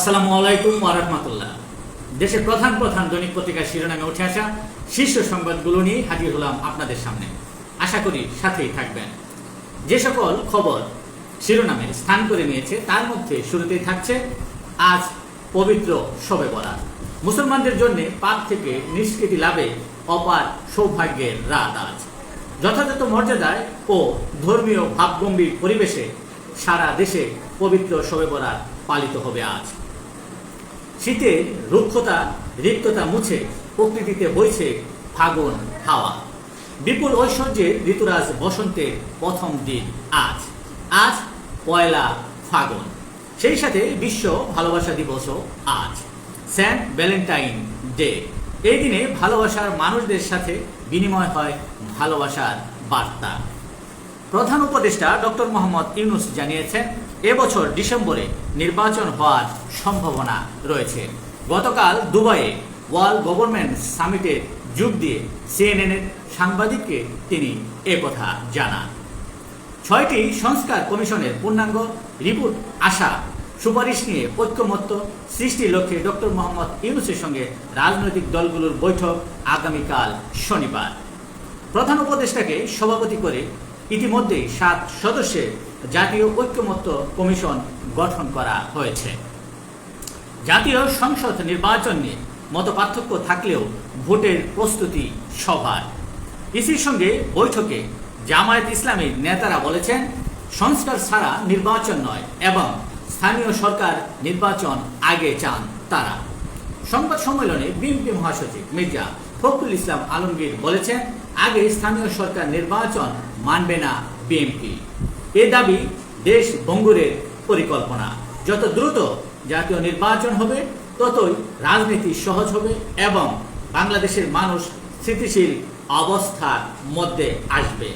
আসসালামু আলাইকুম প্রধান প্রধান দৈনিক পত্রিকার শিরোনামে উঠে আসা শীর্ষ সংবাদগুলো নিয়ে হাজির হলাম আপনাদের সামনে। আশা করি সাথেই থাকবেন। যে সকল খবর শিরোনামে স্থান করে নিয়েছে, তার মধ্যে শুরুতেই থাকছে আজ পবিত্র শবে বরাত মুসলমানদের জন্য পাপ থেকে নিষ্কৃতি লাভে অপার সৌভাগ্যের রাত আজ। যথাযথ মর্যাদায় ও ধর্মীয় ভাবগম্ভীর পরিবেশে সারা দেশে পবিত্র শবে বরাত পালিত হবে আজ। শীতের রুক্ষতা, রিক্ততা মুছে, প্রকৃতিতে বইছে ফাগুন হাওয়া। বিপুল ঐশ্বর্যের ঋতুরাজ বসন্তের প্রথম দিন আজ। আজ পয়লা ফাগুন। সেই সাথে বিশ্ব ভালোবাসা দিবসও আজ। Saint Valentine day. এই দিনে ভালোবাসার মানুষদের সাথে বিনিময় হয় ভালোবাসার বার্তা। প্রধান উপদেষ্টা ডক্টর মোহাম্মদ ইউনুস জানিয়েছেন এবছর ডিসেম্বরে নির্বাচন হওয়ার সম্ভাবনা রয়েছে। গতকাল দুবাইয়ে ওয়ার্ল্ড গভর্নমেন্ট সামিটে যোগ দিয়ে সিএনএনের সাংবাদিককে তিনি একথা জানান। ছয়টি সংস্কার কমিশনের পূর্ণাঙ্গ রিপোর্ট আসা সুপারিশ নিয়ে ঐক্যমত্য সৃষ্টির লক্ষ্যে ডক্টর মোহাম্মদ ইউনুসের সঙ্গে রাজনৈতিক দলগুলোর বৈঠক আগামীকাল শনিবার। প্রধান উপদেষ্টাকে সভাপতি করে ইতিমধ্যেই সাত সদস্যের জাতীয় ঐক্যমত্য কমিশন গঠন করা হয়েছে। জাতীয় সংসদ নির্বাচন নিয়ে মত পার্থক্য থাকলেও ভোটের প্রস্তুতি সভার। ইসির সঙ্গে বৈঠকে জামায়াত ইসলামীর নেতারা বলেছেন, সংস্কার ছাড়া নির্বাচন নয় এবং স্থানীয় সরকার নির্বাচন আগে চান তারা। সংবাদ সম্মেলনে বিএনপি মহাসচিব মির্জা ফখরুল ইসলাম আলমগীর বলেছেন, আগে স্থানীয় সরকার নির্বাচন মানবে না বিএনপি। এ দাবি দেশ বঙ্গুরের পরিকল্পনা। যত দ্রুত জাতীয় নির্বাচন হবে, ততই রাজনীতি সহজ হবে এবং বাংলাদেশের মানুষ স্থিতিশীল অবস্থার মধ্যে আসবে।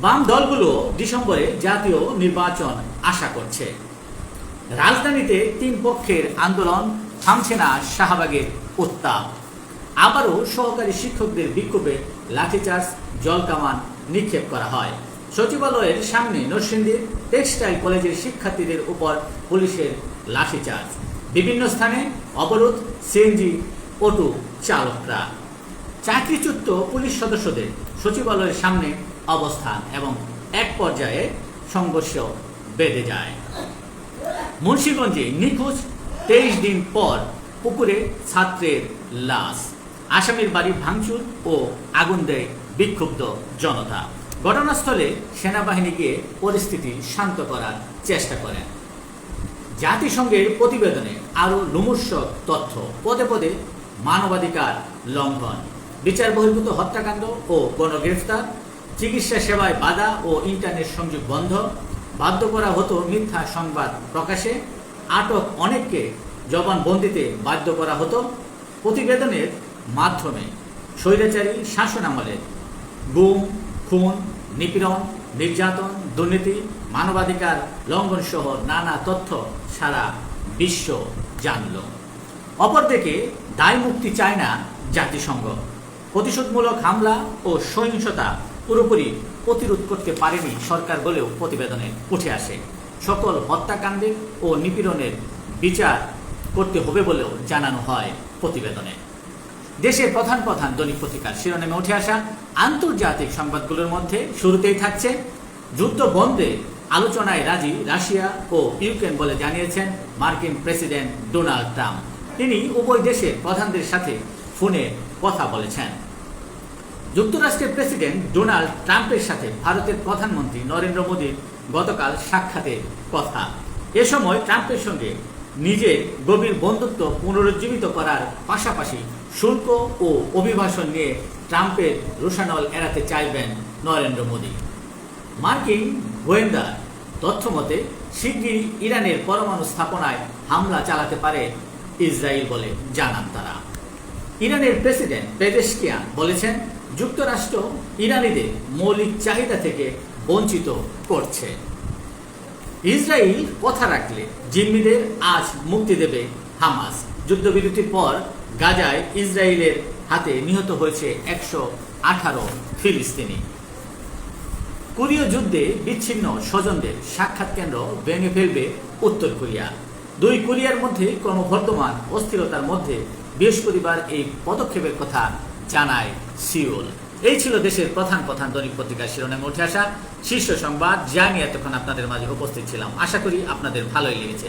বাম দলগুলো ডিসেম্বরে জাতীয় নির্বাচন আশা করছে। রাজধানীতে তিন পক্ষের আন্দোলন থামছে না শাহবাগের উত্তাপ। আবারও সহকারী শিক্ষকদের বিক্ষোভে লাঠিচার্জ জলকামান নিক্ষেপ করা হয়। সচিবালয়ের সামনে নরসিংদীর টেক্সটাইল কলেজের শিক্ষার্থীদের উপর পুলিশের লাঠিচার্জ বিভিন্ন স্থানে অবরোধ সিএনজি অটো চালকরা। চাকরিচ্যুত পুলিশ সদস্যদের সচিবালয়ের সামনে অবস্থান এবং এক পর্যায়ে সংঘর্ষ বেঁধে যায়। মুন্সীগঞ্জে নিখোঁজ তেইশ দিন পর পুকুরে ছাত্রের লাশ। আসামির বাড়ি ভাঙচুর ও আগুন দেয় বিক্ষুব্ধ জনতা। ঘটনাস্থলে সেনাবাহিনী গিয়ে পরিস্থিতি শান্ত করার চেষ্টা করেন। জাতিসংঘের প্রতিবেদনে আরও লুমুর্ষক তথ্য। পদে পদে মানবাধিকার লঙ্ঘন, বিচার বহির্ভূত হত্যাকাণ্ড ও গণগ্রেফতার, চিকিৎসা সেবায় বাধা ও ইন্টারনেট সংযোগ বন্ধ বাধ্য করা হতো মিথ্যা সংবাদ প্রকাশে, আটক অনেককে জবানবন্দিতে বাধ্য করা হতো প্রতিবেদনের মাধ্যমে স্বৈরাচারী শাসন গুম খুন নিপীড়ন, নির্যাতন, দুর্নীতি, মানবাধিকার লঙ্ঘন সহ নানা তথ্য সারা বিশ্ব জানল। অপরদিকে, দায় মুক্তি চায় না জাতিসংঘ। প্রতিশোধমূলক হামলা ও সহিংসতা পুরোপুরি প্রতিরোধ করতে পারেনি সরকার বলেও প্রতিবেদনে উঠে আসে। সকল হত্যাকাণ্ডের ও নিপীড়নের বিচার করতে হবে বলেও জানানো হয় প্রতিবেদনে। দেশের প্রধান প্রধান দৈনিক পত্রিকার শিরোনামে উঠে আসা আন্তর্জাতিক সংবাদগুলোর মধ্যে শুরুতেই থাকছে যুদ্ধ বন্ধে আলোচনায় রাজি রাশিয়া ও ইউক্রেন বলে জানিয়েছেন মার্কিন প্রেসিডেন্ট ডোনাল্ড ট্রাম্প। তিনি উভয় দেশের প্রধানদের সাথে ফোনে কথা বলেছেন। যুক্তরাষ্ট্রের প্রেসিডেন্ট ডোনাল্ড ট্রাম্পের সাথে ভারতের প্রধানমন্ত্রী নরেন্দ্র মোদীর গতকাল সাক্ষাতের কথা। এ সময় ট্রাম্পের সঙ্গে নিজের গভীর বন্ধুত্ব পুনরুজ্জীবিত করার পাশাপাশি শুল্ক ও অভিবাসন নিয়ে ট্রাম্পের রোশানল এড়াতে চাইবেন নরেন্দ্র মোদী। মার্কিন গোয়েন্দা তথ্য মতে, শিগগিরই ইরানের পরমাণু স্থাপনায় হামলা চালাতে পারে ইসরায়েল বলে জানান তারা। ইরানের প্রেসিডেন্ট পেজেশকিয়ান বলেছেন, যুক্তরাষ্ট্র ইরানিদের মৌলিক চাহিদা থেকে বঞ্চিত করছে। ইসরায়েল কথা রাখলে জিম্মিদের আজ মুক্তি দেবে হামাস। যুদ্ধবিরতির পর গাজায় ইসরায়েলের হাতে নিহত হয়েছে একশো আঠারো ফিলিস্তিনি। কোরীয় যুদ্ধে বিচ্ছিন্ন স্বজনদের সাক্ষাৎ কেন্দ্র ভেঙে ফেলবে উত্তর কোরিয়া। দুই কোরিয়ার মধ্যে ক্রমবর্ধমান অস্থিরতার মধ্যে বৃহস্পতিবার এই পদক্ষেপের কথা জানায় সিওল এই ছিল দেশের প্রধান প্রধান দৈনিক পত্রিকার শিরোনামে উঠে আসা শীর্ষ সংবাদ। যা নিয়ে এতক্ষণ আপনাদের মাঝে উপস্থিত ছিলাম। আশা করি আপনাদের ভালোই লেগেছে।